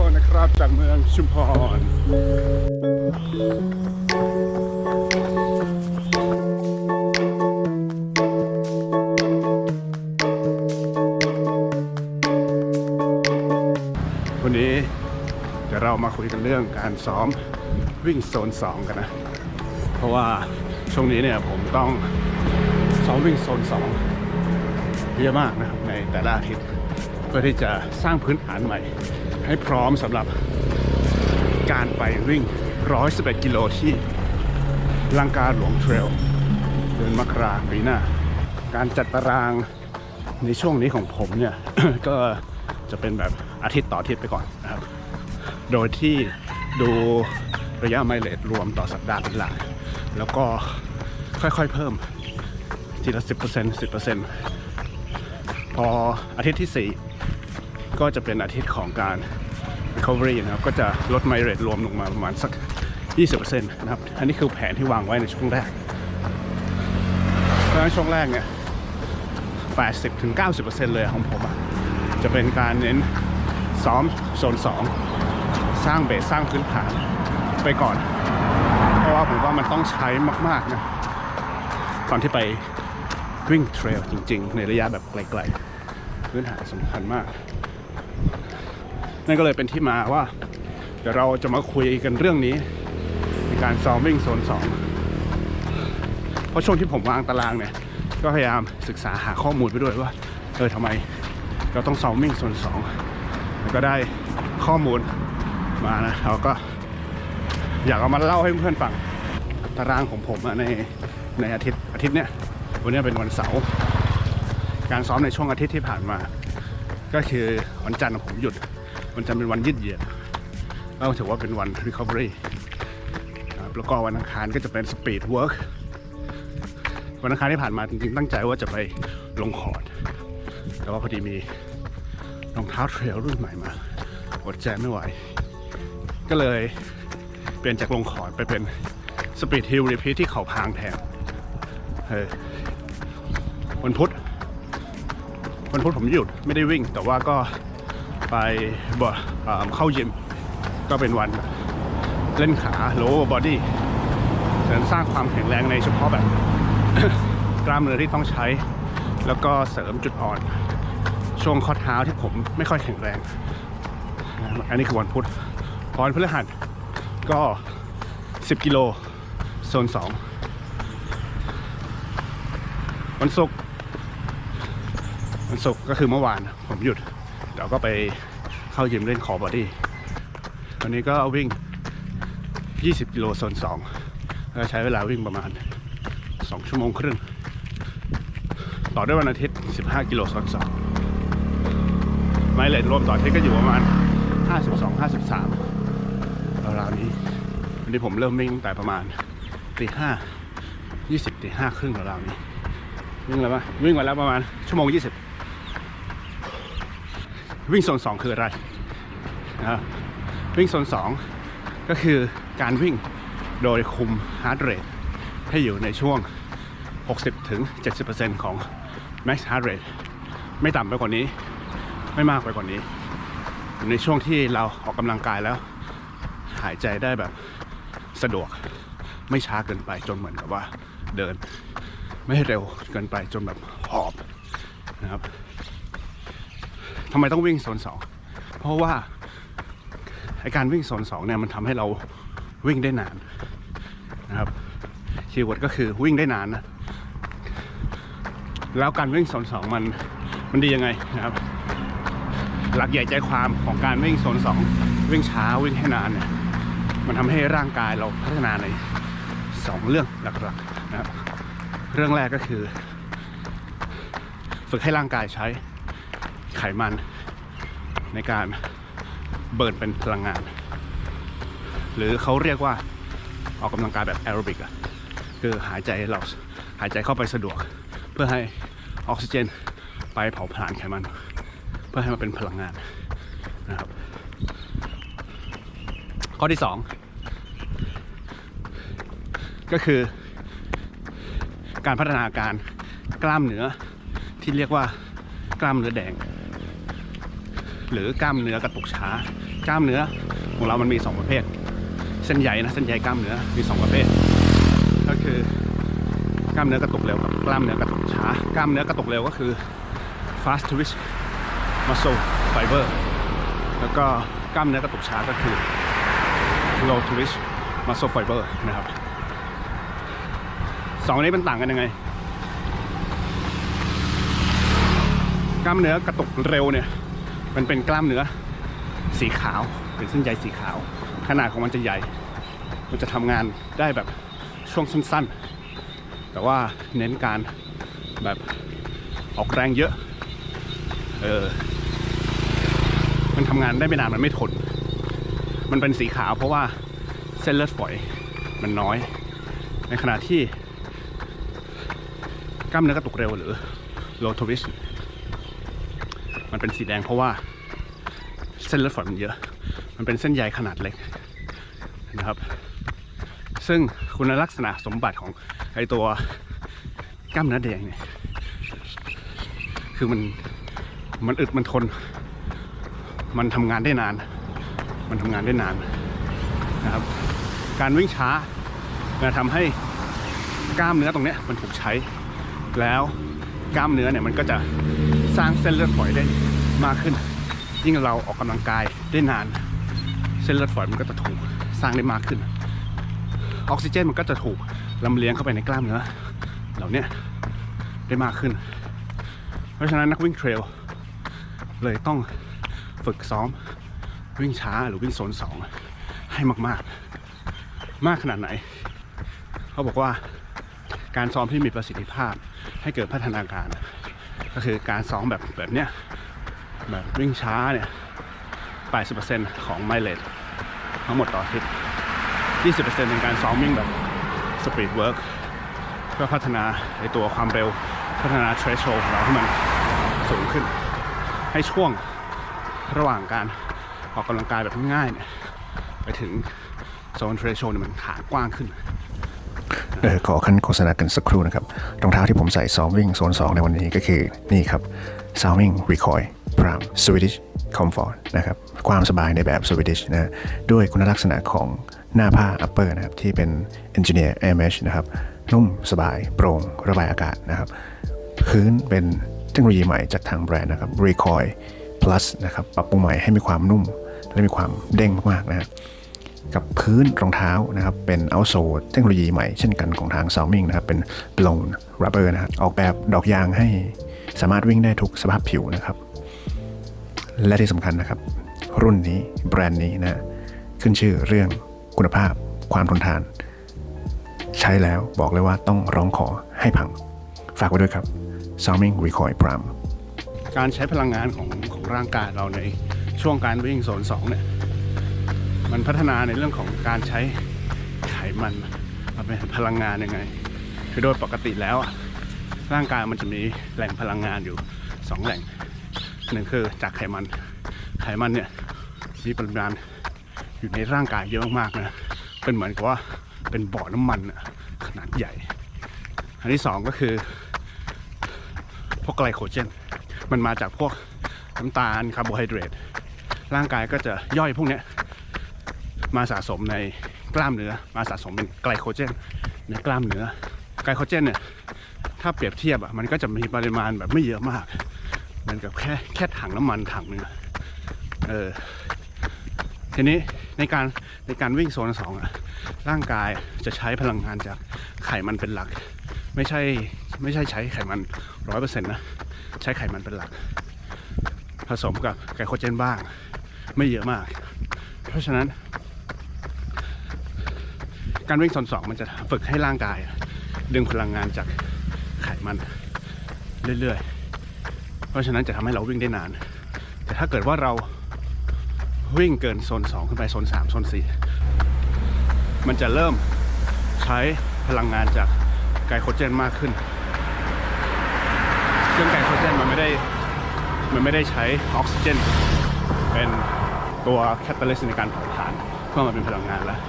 คนนะครับจากเมืองชุมพร วันนี้เดี๋ยวเรามาคุยกันเรื่องการซ้อมวิ่งโซน 2 กันนะ เพราะว่าช่วงนี้เนี่ยผมต้องซ้อมวิ่งโซน 2 เยอะมากนะครับในแต่ละอาทิตย์เพื่อที่จะสร้างพื้นฐานใหม่ ให้พร้อมสำหรับการไปวิ่ง 111 กิโลที่ลังกาหลวงเทรลเดือนมกราปีหน้า การจัดตารางในช่วงนี้ของผมเนี่ย ก็จะเป็นแบบอาทิตย์ต่ออาทิตย์ไปก่อนนะครับ โดยที่ดูระยะไมล์เลทรวมต่อสัปดาห์เป็นหลักแล้วก็ค่อยๆเพิ่มทีละ 10% 10%พออาทิตย์ที่ 4 ก็จะเป็นอาทิตย์ของการ recovery นะครับก็จะลดไมเรทรวมลงมาประมาณสัก 20%นะครับ อันนี้คือแผนที่วางไว้ในช่วงแรกเพราะฉะนั้นช่วงแรกเนี่ย 80-90%เลยของผมจะเป็นการเน้นซ้อมโซน 2 สร้างเบสสร้างพื้นฐานไปก่อน เพราะว่าผมว่ามันต้องใช้มากๆนะตอนที่ไปวิ่งเทรลจริง ๆ ในระยะแบบไกลๆพื้นฐานสำคัญมาก นั่นก็เลยเป็นที่มาว่า เดี๋ยวเราจะมาคุยกันเรื่องนี้ ในการซ้อมวิ่งโซน 2 เพราะช่วงที่ผมวางตารางเนี่ย ก็พยายามศึกษาหาข้อมูลไปด้วยว่าเออทำไมเราต้องซ้อมวิ่งโซน 2 แล้วก็ได้ข้อมูลมานะเราก็อยากเอามาเล่าให้เพื่อนฟังตารางของผมในในอาทิตย์อาทิตย์เนี้ยวันนี้เป็นวันเสาร์การซ้อมในช่วงอาทิตย์ที่ผ่านมา ก็คือวันจันทร์ผมหยุด วันจันทร์เป็นวันยืดเหยียดก็ถือว่าเป็นวัน recovery ครับแล้วก็วันอังคารก็จะเป็น speed work วันอังคารที่ผ่านมาจริงๆตั้งใจว่าจะไปลงคอด แต่ว่าพอดีมีรองเท้าเทรลรุ่นใหม่มาอดใจไม่ไหว ก็เลยเปลี่ยนจากลงคอดไปเป็นสปีดฮิลรีพีทที่เขาพางแทนเออวันพุธวันพุธผมหยุดไม่ได้วิ่ง แต่ว่าก็ ไปบ่เข้ายิมก็เป็นวันเล่นขา lower body เสริมสร้างความแข็งแรงในเฉพาะแบบ กล้ามเนื้อที่ต้องใช้ แล้วก็เสริมจุดอ่อน ช่วงข้อเท้าที่ผมไม่ค่อยแข็งแรง อันนี้คือวันพุธพอนพฤหัสก็ 10 กิโลโซน 2 วันศุกร์วันศุกร์ก็คือเมื่อวานผมหยุด ดี๋ยวก็ไปเข้ายิมเล่นคอบอดี้วันนี้ก็วิ่ง 20 กิโลโซน2ก็ใช้เวลาวิ่งประมาณ 2 ชั่วโมงครึ่ง ต่อด้วยวันอาทิตย์ 15 กิโลโซน2ไมล์เลทรวมต่ออาทิตย์ก็อยู่ประมาณ 52 53ราวๆนี้ วันนี้ผมเริ่มวิ่งตั้งแต่ประมาณตีห้ายี่สิบตีห้าครึ่งราวๆนี้ วิ่งแล้วปะวิ่งมาแล้วประมาณชั่วโมงยี่สิบ วิ่งโซนสองคืออะไรนะวิ่งโซนสองก็คือการวิ่งโดยคุมฮาร์ดเรทให้อยู่ในช่วง 60ถึง70%ของ max heart rate ไม่ต่ำไปกว่านี้ ไม่มากไปกว่านี้อยู่ในช่วงที่เราออกกำลังกายแล้ว หายใจได้แบบสะดวกไม่ช้าเกินไปจนเหมือนกับว่าเดิน ไม่เร็วเกินไปจนแบบหอบนะครับ ทำไมต้องวิ่งโซนสองเพราะว่าไอการวิ่งโซนสองเนี่ยมันทำให้เราวิ่งได้นานนะครับคีย์เวิร์ดก็คือวิ่งได้นานนะแล้วการวิ่งโซนสองมันมันดียังไงนะครับ หลักใหญ่ใจความของการวิ่งโซนสองวิ่งช้าวิ่งให้นานเนี่ยมันทำให้ร่างกายเราพัฒนาในสองเรื่องหลักๆนะครับ เรื่องแรกก็คือ ฝึกให้ร่างกายใช้ ไขมันในการเบิร์นเป็นพลังงาน หรือเขาเรียกว่าออกกำลังกายแบบแอโรบิกอะคือหายใจเราหายใจเข้าไปสะดวก เพื่อให้ออกซิเจนไปเผาผลาญไขมัน เพื่อให้มันเป็นพลังงานนะครับ ข้อที่สองก็คือการพัฒนาการกล้ามเนื้อที่เรียกว่ากล้ามเนื้อแดง หรือกล้ามเนื้อกระตุกช้า กล้ามเนื้อของเรามันมี 2 ประเภท เส้นใยนะเส้นใยกล้ามเนื้อมี 2 ประเภท ก็คือกล้ามเนื้อกระตุกเร็วกับกล้ามเนื้อกระตุกช้า กล้ามเนื้อกระตุกเร็วก็คือ fast twitch muscle fiber แล้วก็กล้ามเนื้อกระตุกช้าก็คือ low twitch muscle fiber นะครับสองอันนี้มันต่างกันยังไง กล้ามเนื้อกระตุกเร็วเนี่ย มันเป็นกล้ามเนื้อสีขาวเป็นเส้นใยสีขาว ขนาดของมันจะใหญ่ มันจะทำงานได้แบบช่วงสั้นๆ แต่ว่าเน้นการแบบออกแรงเยอะ เออ มันทำงานได้ไม่นานมันไม่ทน มันเป็นสีขาวเพราะว่าเส้นเลือดฝอยมันน้อย ในขณะที่กล้ามเนื้อกระตุกเร็วหรือ low twitch มันเป็นสีแดงเพราะว่าเส้นเลือดฝอยมันเยอะ มันเป็นเส้นใยขนาดเล็กนะครับ ซึ่งคุณลักษณะสมบัติของไอตัวกล้ามเนื้อแดงเนี่ย คือมันมันอึดมันทน มันทำงานได้นาน มันทำงานได้นานนะครับ การวิ่งช้าจะทำให้กล้ามเนื้อตรงเนี้ยมันถูกใช้ แล้วกล้ามเนื้อเนี่ยมันก็จะ สร้างเส้นเลือดฝอยได้มากขึ้น ยิ่งเราออกกำลังกายได้นาน เส้นเลือดฝอยมันก็จะถูกสร้างได้มากขึ้น ออกซิเจนมันก็จะถูกลำเลียงเข้าไปในกล้ามเนื้อเหล่านี้ได้มากขึ้น เพราะฉะนั้นนักวิ่งเทรลเลยต้องฝึกซ้อมวิ่งช้าหรือวิ่งโซนสองให้มากๆ มากขนาดไหน เขาบอกว่าการซ้อมที่มีประสิทธิภาพให้เกิดพัฒนาการ ก็คือการซ้อมแบบแบบเนี้ยแบบวิ่งช้าเนี่ย 80%ของไมเล e ทั้งหมดต่ออาทิตย์ 20%เป็นการซ้อมวิ่งแบบสปีดเวิร์กเพื่อพัฒนาในตัวความเร็วพัฒนาเทรชโชของเราให้มันสูงขึ้น ให้ช่วงระหว่างการออกกำลังกายแบบง่ายเนี่ยไปถึงโซนเทรชโชเนี่ยมันฐานกว้างขึ้น เออขอขั้นโฆษณากันสักครู่นะครับ รองเท้าที่ผมใส่ซ้อมวิ่งโซน2 ในวันนี้ก็คือนี่ครับ s a w i n g Recoil Prime Swedish Comfort นะครับความสบายในแบบ Swedish นะด้วยคุณลักษณะของหน้าผ้า upper นะครับที่เป็น Engineer Air Mesh นะครับนุ่มสบายโปร่งระบายอากาศนะครับพื้นเป็นเทคโนโลยีใหม่จากทางแบรนด์นะครับ Recoil Plus นะครับปรับปรุงใหม่ให้มีความนุ่ม และมีความเด้งมากๆนะครับ กับพื้นรองเท้านะครับเป็นเอาโซเทคโนโลยีใหม่เช่นกันของทาง s a l m i n g นะครับเป็น blown rubber นะครับออกแบบดอกยางให้สามารถวิ่งได้ทุกสภาพผิวนะครับ และที่สำคัญนะครับ รุ่นนี้แบรนด์นี้นะขึ้นชื่อเรื่องคุณภาพความทนทาน ใช้แล้วบอกเลยว่าต้องร้องขอให้พัง ฝากไว้ด้วยครับ s a l m i n g Recoil Prime การใช้พลังงานของของร่างกายเราในช่วงการวิ่งโซนสองเนี่ย มันพัฒนาในเรื่องของการใช้ไขมันมาเป็นพลังงานยังไง คือโดยปกติแล้วร่างกายมันจะมีแหล่งพลังงานอยู่สองแหล่งหนึ่งคือจากไขมัน ไขมันเนี่ยมีปริมาณอยู่ในร่างกายเยอะมากนะเป็นเหมือนกับว่าเป็นบ่อน้ำมันขนาดใหญ่ อันที่สองก็คือพวกไกลโคเจน มันมาจากพวกน้ำตาลคาร์โบไฮเดรตร่างกายก็จะย่อยพวกเนี้ย มาสะสมในกล้ามเนื้อ มาสะสมเป็นไกลโคเจนในกล้ามเนื้อ ไกลโคเจนเนี่ยถ้าเปรียบเทียบอะมันก็จะมีปริมาณแบบไม่เยอะมากเหมือนกับแค่แค่ถังน้ำมันถังหนึงเออทีนี้ในการในการวิ่งโซนสองอะร่างกายจะใช้พลังงานจากไขมันเป็นหลัก ไม่ใช่ไม่ใช่ใช้ไขมันร้อยเปอร์เซ็นต์นะใช้ไขมันเป็นหลัก ผสมกับไกลโคเจนบ้าง ไม่เยอะมาก เพราะฉะนั้น การวิ่งโซนสองมันจะฝึกให้ร่างกาย ดึงพลังงานจากไขมันเรื่อยๆ เพราะฉะนั้นจะทำให้เราวิ่งได้นาน แต่ถ้าเกิดว่าเราวิ่งเกินโซนสองขึ้นไปโซนสามโซนสี่มันจะเริ่มใช้พลังงานจากไกลโคเจนมากขึ้น ซึ่งไกลโคเจนมันไม่ได้มันไม่ได้ใช้ออกซิเจน เป็นตัวแคตตาลิสในการเผาผลาญเพื่อมาเป็นพลังงานแล้ว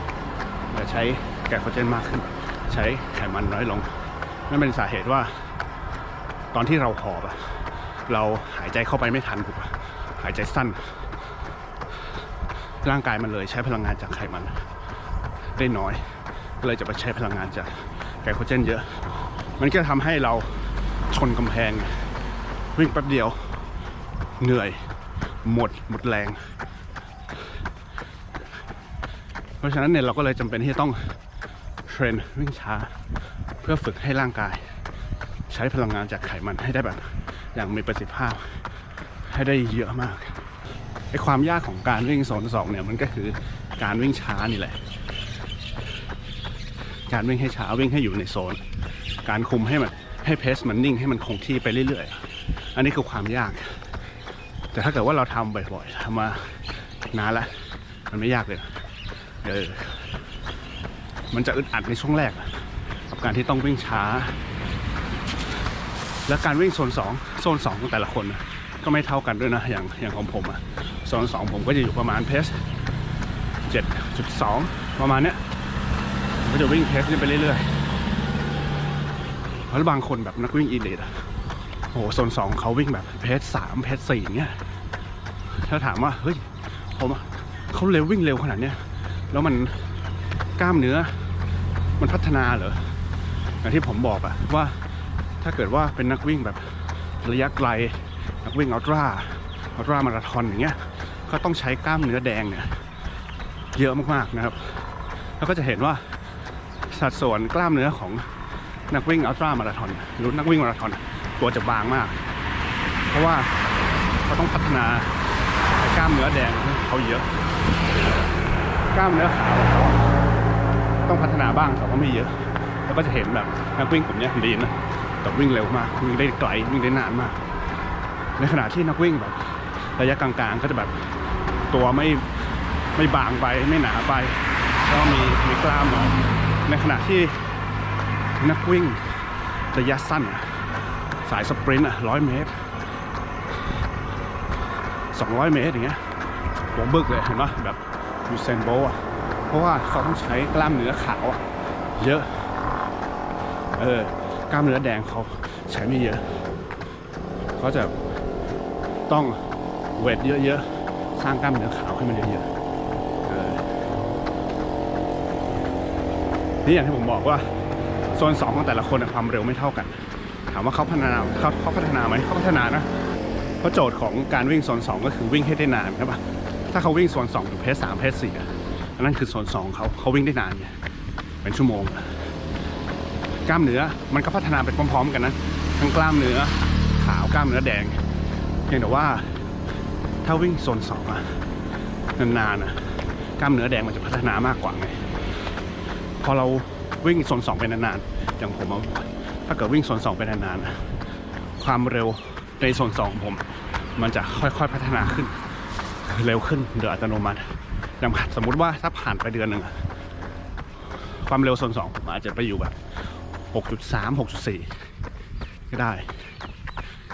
แต่ใช้ ไกลโคเจนมากขึ้น ใช้ไขมันน้อยลงนั่นเป็นสาเหตุว่า ตอนที่เราหอบอะเราหายใจเข้าไปไม่ทันถูกปะหายใจสั้น ร่างกายมันเลยใช้พลังงานจากไขมัน ได้น้อยก็เลยจะไปใช้พลังงานจากไกลโคเจนเยอะ มันก็ทำให้เราชนกำแพง วิ่งแป๊บเดียว เหนื่อย หมด หมดแรง เพราะฉะนั้นเนี่ยเราก็เลยจำเป็นที่จะต้อง เทรนวิ่งช้า เพื่อฝึกให้ร่างกาย ใช้พลังงานจากไขมันให้ได้แบบ อย่างมีประสิทธิภาพ ให้ได้เยอะมากไอความยากของการวิ่งโซนสองเนี่ยมันก็คือการวิ่งช้านี่แหละ การวิ่งให้ช้าวิ่งให้อยู่ในโซน การคุมให้มันให้เพสมันนิ่งให้มันคงที่ไปเรื่อยๆ อันนี้คือความยาก แต่ถ้าเกิดว่าเราทำบ่อยๆทำมานานละมันไม่ยากเลย เออ มันจะอึดอัดในช่วงแรกอะกับการที่ต้องวิ่งช้า และการวิ่งโซนสองโซนสองของแต่ละคนก็ไม่เท่ากันด้วยนะอย่างอย่างของผมอะโซนสองผมก็จะอยู่ประมาณเพสเจ็ดจุดสองประมาณเนี้ยก็จะวิ่งเพสนี้ไปเรื่อยๆแล้วบางคนแบบนักวิ่งอีลิทอะโอ้โหโซนสองเขาวิ่งแบบเพสสามเพสสี่เนี้ยถ้าถามว่าเฮ้ยผมเขาเร็ววิ่งเร็วขนาดเนี้ยแล้วมันกล้ามเนื้อ มันพัฒนาเหรออย่างที่ผมบอกอะว่าถ้าเกิดว่าเป็นนักวิ่งแบบระยะไกล นักวิ่งอัลตร้าอัลตร้ามาราธอนอย่างเงี้ยก็ต้องใช้กล้ามเนื้อแดงเนี่ยเยอะมากๆนะครับ แล้วก็จะเห็นว่าสัดส่วนกล้ามเนื้อของนักวิ่งอัลตร้ามาราธอนหรือนักวิ่งมาราธอนตัวจะบางมาก เพราะว่าเขาต้องพัฒนาไอ้กล้ามเนื้อแดงเขาเยอะ กล้ามเนื้อขาวของเขา ต้องพัฒนาบ้างแต่ว่าไม่เยอะ แล้วก็จะเห็นแบบนักวิ่งกลุ่มเนี้ยดีนะแต่วิ่งเร็วมากวิ่งได้ไกลวิ่งได้นานมาก ในขณะที่นักวิ่งแบบระยะกลางๆก็จะแบบตัวไม่ไม่บางไปไม่หนาไปก็มีมีกล้ามหน่อยในขณะที่นักวิ่งระยะสั้น สายสปรินต์อะร้อยเมตรสองร้อยเมตรอย่างเงี้ยหัวบึกเลยเห็นปะแบบยูเซนโบอะ เพราะว่าเขาต้องใช้กล้ามเนื้อขาวเยอะ เออกล้ามเนื้อแดงเขาใช้ไม่เยอะเขาจะต้องเวทเยอะๆ สร้างกล้ามเนื้อขาวให้มันเยอะๆนี่อย่างที่ผมบอกว่าโซนสองของแต่ละคนความเร็วไม่เท่ากัน ถามว่าเขาพัฒนาเขาเขาพัฒนาไหมเขาพัฒนานะเพราะโจทย์ของการวิ่งโซนสองก็คือวิ่งให้ได้นานใช่ปะถ้าเขาวิ่งโซนสองอยู่เพสสามเพสสี่ นนั้นคือโซนสองเขาเขาวิ่งได้นานไงเป็นชั่วโมง กล้ามเนื้อมันก็พัฒนาไปพร้อม ๆ กันนะทั้งกล้ามเนื้อขาวกล้ามเนื้อแดงเพียงแต่ว่าถ้าวิ่งโซนสองอะนานๆอะกล้ามเนื้อแดงมันจะพัฒนามากกว่าไงพอเราวิ่งโซนสองไปนานๆอย่างผมอะถ้าเกิดวิ่งโซนสองไปนานๆความเร็วในโซนสองผม มันจะค่อยๆพัฒนาขึ้น เร็วขึ้นโดยอัตโนมัติ อย่างสมมุติว่าถ้าผ่านไปเดือนหนึ่งความเร็วโซนสองอาจจะไปอยู่แบบ 6.3 6.4 ก็ได้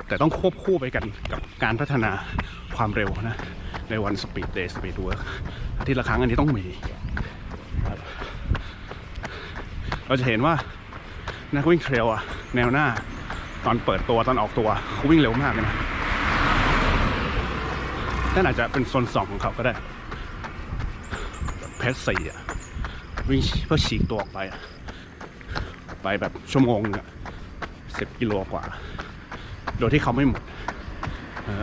แต่ต้องควบคู่ไปกันกับการพัฒนาความเร็วนะ ในวันสปีดเดย์สปีดเวิร์กอาทิตย์ละครั้งอันนี้ต้องมี เราจะเห็นว่านักวิ่งเทรลอะแนวหน้าตอนเปิดตัวตอนออกตัวเขาวิ่งเร็วมากเลยนะนั่นอาจจะเป็นโซนสองของเขาก็ได้ พสสี่อะวิ่งเพื่อฉีกตัวออกไปอะไปแบบชั่วโมงสิบกิโลกว่า โดยที่เขาไม่หมด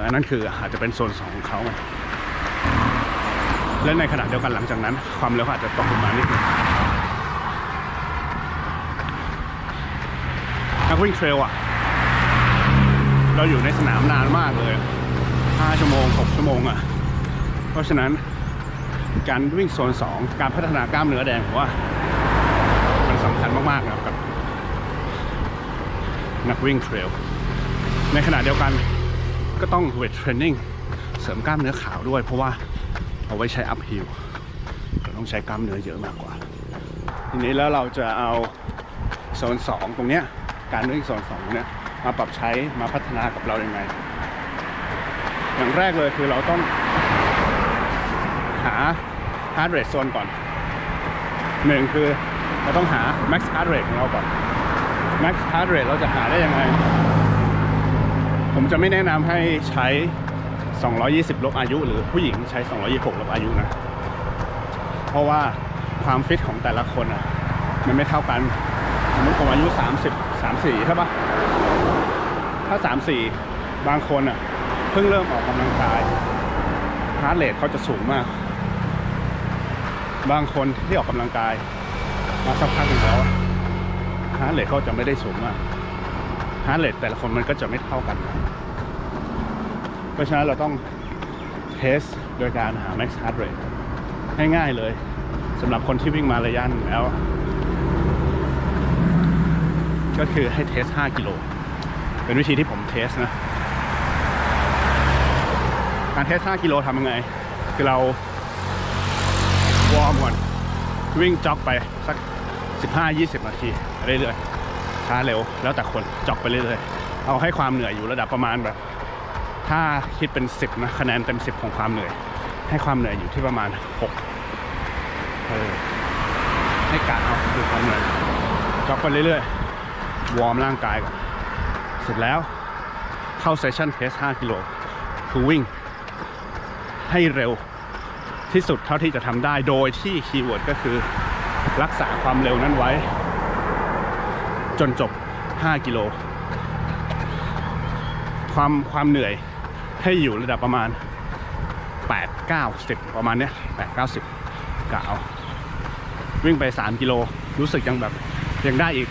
อันนั้นคืออาจจะเป็นโซนสองของเขา และในขณะเดียวกันหลังจากนั้น ความเร็วอาจจะตกลงมานิดนึงนักวิ่งเทรลอะ เราอยู่ในสนามนานมากเลย 5 ชั่วโมง 6 ชั่วโมงอะ เพราะฉะนั้น การวิ่งโซน 2 การพัฒนากล้ามเนื้อแดงผมว่า มันสำคัญมากๆนะครับกับนักวิ่งเทรลในขณะเดียวกันก็ต้องเวทเทรนนิ่งเสริมกล้ามเนื้อขาวด้วย เพราะว่าเอาไว้ใช้อัพฮิลเราต้องใช้กล้ามเนื้อเยอะมากกว่า ทีนี้แล้วเราจะเอาโซนสองตรงเนี้ยการวิ่งโซนสองเนี้ยมาปรับใช้มาพัฒนากับเรายัางไงอย่างแรกเลยคือเราต้อง หา heart rate zone ก่อนหนึ่งคือเราต้องหา max heart rate ของเราก่อน max heart rate เราจะหาได้ยังไง ผมจะไม่แนะนำให้ใช้ 220 ลบอายุ หรือผู้หญิงใช้ 226 ลบอายุนะ เพราะว่าความฟิตของแต่ละคนอะ มันไม่เท่ากันสมมติผมอายุ 30 34 ใช่ปะถ้า 34 บางคนอะ เพิ่งเริ่มออกกำลังกายฮาร์ดเรทเขาจะสูงมาก บางคนที่ออกกำลังกาย มาสักพักหนึ่งแล้วฮาร์ดเรทเขาจะไม่ได้สูงมากฮาร์ดเรทแต่ละคนมันก็จะไม่เท่ากัน เพราะฉะนั้นเราต้องเทสโดยการหา max heart rate ง่ายๆเลยสำหรับคนที่วิ่งมาระยะหนึ่งแล้ว ก็คือให้เทส 5 กิโล เป็นวิธีที่ผมเทสนะ การเทส 5 กิโลทำยังไง คือเรา วอร์มก่อน วิ่งจ็อกไปสัก 15-20 นาที เรื่อยๆ ช้าเร็ว แล้วแต่คนจ็อกไปเรื่อยๆ เอาให้ความเหนื่อยอยู่ระดับประมาณแบบ ถ้าคิดเป็น 10 นะคะแนนเต็ม 10 ของความเหนื่อย ให้ความเหนื่อยอยู่ที่ประมาณ 6 เออ ให้กะเอาดูความเหนื่อยจ็อกไปเรื่อยๆ วอร์มร่างกายก่อน เสร็จแล้วเข้าเซสชั่นเทส5กิโลคือวิ่งให้เร็ว ที่สุดเท่าที่จะทำได้โดยที่คีย์เวิร์ดก็คือรักษาความเร็วนั้นไว้ จนจบ 5 กิโล ความความเหนื่อยให้อยู่ระดับประมาณ 8 9 10 ประมาณเนี้ย8 9 10กะเอาวิ่งไป 3 กิโล รู้สึกยังแบบยังได้อีก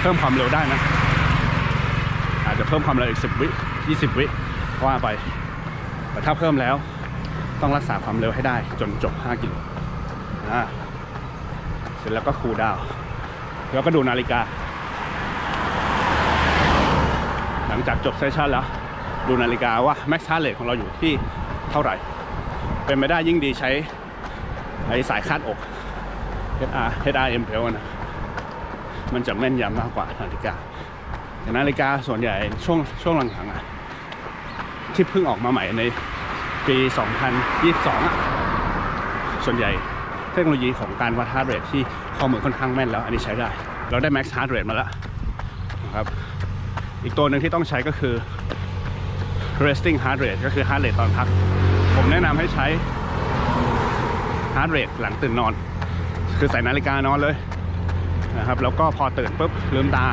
เพิ่มความเร็วได้นะ อาจจะเพิ่มความเร็วอีก 10 วิ 20 วิว่าไป แต่ถ้าเพิ่มแล้ว ต้องรักษาความเร็วให้ได้จนจบ 5 กิโลเสร็จแล้วก็คูลดาวน์แล้วก็ดูนาฬิกา หลังจากจบเซสชันแล้ว ดูนาฬิกาว่า max heart rate ของเราอยู่ที่เท่าไหร่ เป็นไม่ได้ยิ่งดีใช้ไอสายคาดอก HR HRM เพลนะ มันจะแม่นยำมากกว่านาฬิกาแต่นาฬิกาส่วนใหญ่ช่วงช่วงหลังๆอะที่เพิ่งออกมาใหม่ใน ปี 2022อะส่วนใหญ่เทคโนโลยีของการวัด heart rate ที่ข้อมือค่อนข้างแม่นแล้ว อันนี้ใช้ได้ เราได้ max heart rate มาแล้วนะครับอีกตัวหนึ่งที่ต้องใช้ก็คือ resting heart rate ก็คือ heart rate ตอนพัก ผมแนะนำให้ใช้ heart rate หลังตื่นนอน คือใส่นาฬิกานอนเลยนะครับแล้วก็พอตื่นปุ๊บลืมตา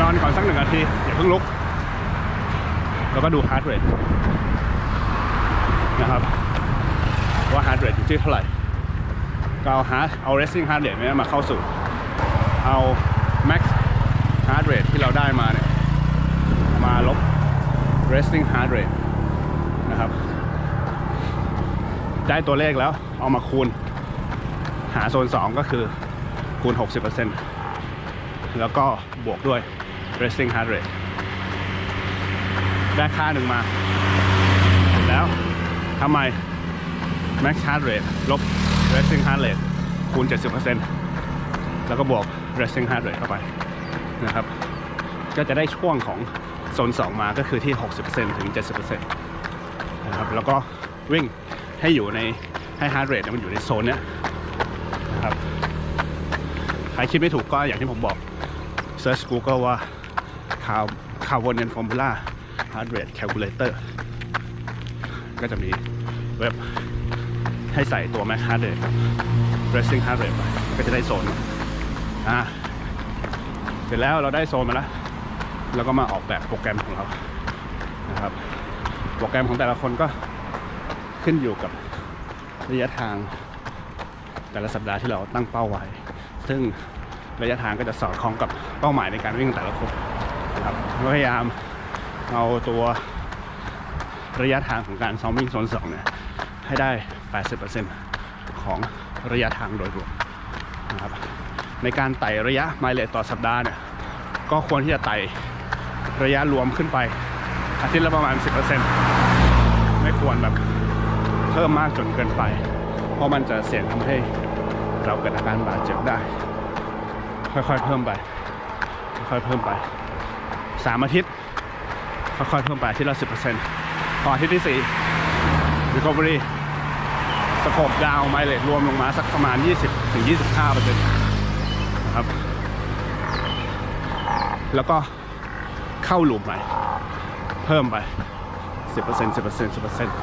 นอนก่อนสักหนึ่งนาทีอย่าเพิ่งลุก แล้วก็ดู heart rate นะครับ ว่า heart rate อยู่ที่เท่าไหร่ก็เอา heart เอา resting heart rate เนี่ยมาเข้าสู่เอา max heart rate ที่เราได้มาเนี่ยมาลบ resting heart rate นะครับ ได้ตัวเลขแล้วเอามาคูณ หาโซน 2 ก็คือคูณ 60%แล้วก็บวกด้วย resting heart rate ได้ค่าหนึ่งมา ทำไม max heart rate ลบ resting heart rate คูณ 70%แล้วก็บวก resting heart rate เข้าไปนะครับ ก็จะได้ช่วงของโซน 2 มาก็คือที่ 60%ถึง 70%นะครับ แล้วก็วิ่งให้อยู่ในให้ heart rate มันอยู่ในโซนเนี้ยนะครับ ใครคิดไม่ถูกก็อย่างที่ผมบอก search Google ว่า Carbon and Formula Heart Rate Calculator ก็จะมีเว็บให้ใส่ตัว max heart rate กับ resting heart rate ไปก็จะได้โซนอ่าเสร็จแล้วเราได้โซนมาแล้วแล้วก็มาออกแบบโปรแกรมของเรานะครับ โปรแกรมของแต่ละคนก็ขึ้นอยู่กับระยะทางแต่ละสัปดาห์ที่เราตั้งเป้าไว้ ซึ่งระยะทางก็จะสอดคล้องกับเป้าหมายในการวิ่งของแต่ละคนนะครับพยายามเอาตัว ระยะทางของการซ้อมวิ่งโซนสองเนี่ยให้ได้ 80%ของระยะทางโดยรวมนะครับในการไต่ระยะไมล์เลทต่อสัปดาห์เนี่ยก็ควรที่จะไต่ระยะรวมขึ้นไปอาทิตย์ละประมาณ 10%ไม่ควรแบบเพิ่มมากจนเกินไป เพราะมันจะเสี่ยงทำให้เราเกิดอาการบาดเจ็บได้ ค่อยๆเพิ่มไป ค่อยๆเพิ่มไปสามอาทิตย์ ค่อยๆเพิ่มไปอาทิตย์ละ 10% พออาทิตย์ที่4 recovery สโคปดาวไมเลทรวมลงมาสักประมาณ 20-25%นะครับ แล้วก็เข้าหลูปใหม่เพิ่มไปสิบเปอร์เซ็นต์สิบเปอร์เซ็นต์สิบเปอร์เซ็นต์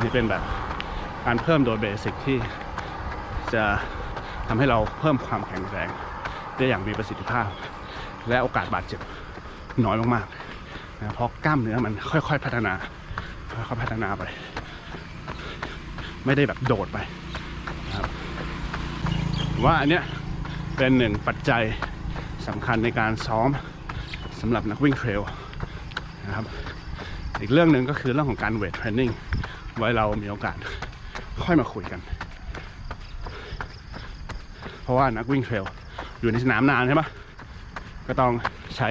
นี่เป็นแบบการเพิ่มโดยเบสิกที่จะทำให้เราเพิ่มความแข็งแรงได้อย่างมีประสิทธิภาพ และโอกาสบาดเจ็บน้อยมากๆ นะเพราะกล้ามเนื้อมันค่อยๆพัฒนาค่อยๆพัฒนาไป ไม่ได้แบบโดดไปนะครับว่าอันเนี้ยเป็นหนึ่งปัจจัยสำคัญในการซ้อมสำหรับนักวิ่งเทรลนะครับอีกเรื่องหนึ่งก็คือเรื่องของการเวทเทรนนิ่งไว้เรามีโอกาสค่อยมาคุยกัน เพราะว่านักวิ่งเทรลอยู่ในสนามนานใช่ปะก็ต้องใช้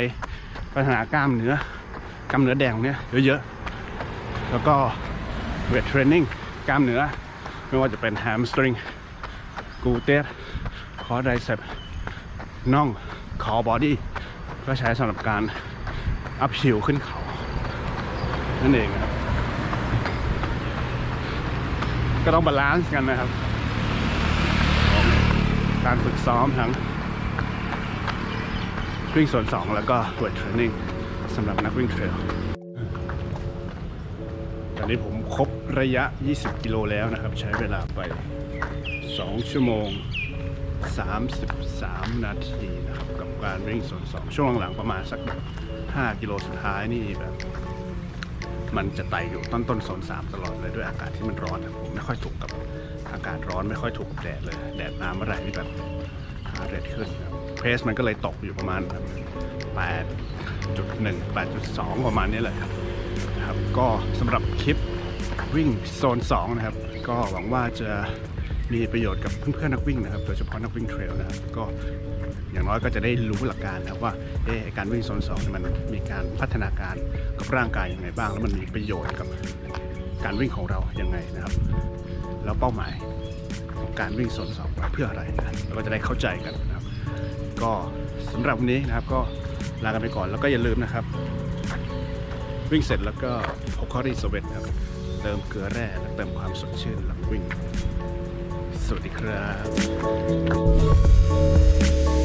พัฒนากล้ามเนื้อ กล้ามเนื้อแดงเนี้ยเยอะๆ แล้วก็เวทเทรนนิ่งกล้ามเนื้อ ไม่ว่าจะเป็นแฮมสตริงกูเตสคอไดเซปน่องคอบอดี้ก็ใช้สำหรับการอัพฮิลขึ้นเขา นั่นเองครับ ก็ต้องบาลานซ์กันนะครับ การฝึกซ้อมทั้งวิ่งส่วน2แล้วก็เวทเทรนนิ่ง สำหรับนักวิ่งเทรลตอนนี้ผมครบระยะ 20 กิโลแล้วนะครับ ใช้เวลาไป 2 ชั่วโมง 33 นาทีนะครับ กับการวิ่งส่วน 2 ช่วงหลังประมาณสัก 5 กิโลสุดท้ายนี่แบบมันจะไต่อยู่ต้นต้นโซน3ตลอดเลยด้วยอากาศที่มันร้อนนะผมไม่ค่อยถูกกับอากาศร้อนไม่ค่อยถูกกับแดดเลย แดดมาเมื่อไหร่นี่แบบหาเรทขึ้นเพสมันก็เลยตกอยู่ประมาณแบบ 8.1 8.2 ประมาณนี้แหละครับครับ ก็สำหรับคลิปวิ่งโซน 2 นะครับ ก็หวังว่าจะมีประโยชน์กับเพื่อนๆนักวิ่งนะครับ โดยเฉพาะนักวิ่งเทรลนะครับ ก็อย่างน้อยก็จะได้รู้หลักการนะครับว่าเอ๊ะการวิ่งโซน2มันมีการพัฒนาการกับร่างกายยังไงบ้าง แล้วมันมีประโยชน์กับการวิ่งของเรายังไงนะครับ แล้วเป้าหมายของการวิ่งโซน2เพื่ออะไรนะเราก็จะได้เข้าใจกันนะครับ ก็สำหรับวันนี้นะครับก็ ลากันไปก่อนแล้วก็อย่าลืมนะครับ วิ่งเสร็จแล้วก็พกคอรีสเวตครับเติมเกลือแร่และเติมความสดชื่นหลังวิ่ง สวัสดีครับ